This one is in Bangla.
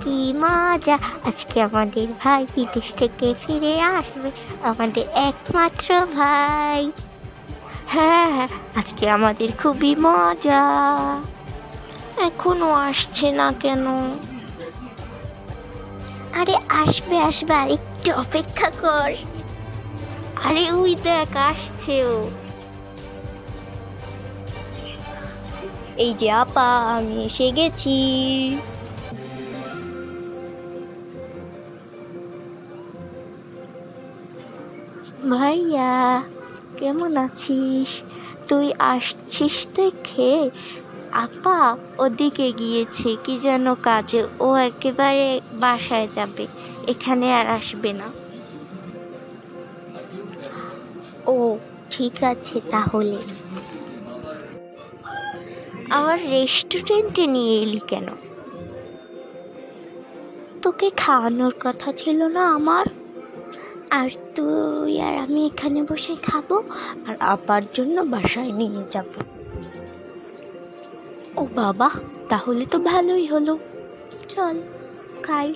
কি মজা। আজকে আমাদের ভাই বিদেশ থেকে ফিরে আসবে, আমাদের একমাত্র ভাই। হ্যাঁ হ্যাঁ আজকে আমাদের খুবই মজা। এখনও আসছে না কেন? আরে, আসবে আসবে আর একটু অপেক্ষা কর। আরে, ওই দেখ, আসছে ও। এই যে আপা, আমি এসে গেছি। ভাইয়া, কেমন আছিস? তুই আসছিস দেখে? আপা ওদিকে গিয়েছে, কি যেন কাজে। ও একেবারে বাসায় যাবে, এখানে আর আসবে না। ও, ঠিক আছে তাহলে। আমার রেস্টুরেন্টে নিয়ে এলি কেন? তোকে খাওয়ানোর কথা ছিল না আমার? আর তুই আর আমি এখানে বসে খাব আর আপার জন্য বাসায় নিয়ে যাব। ও বাবা, তাহলে তো ভালোই হলো। চল, খাই।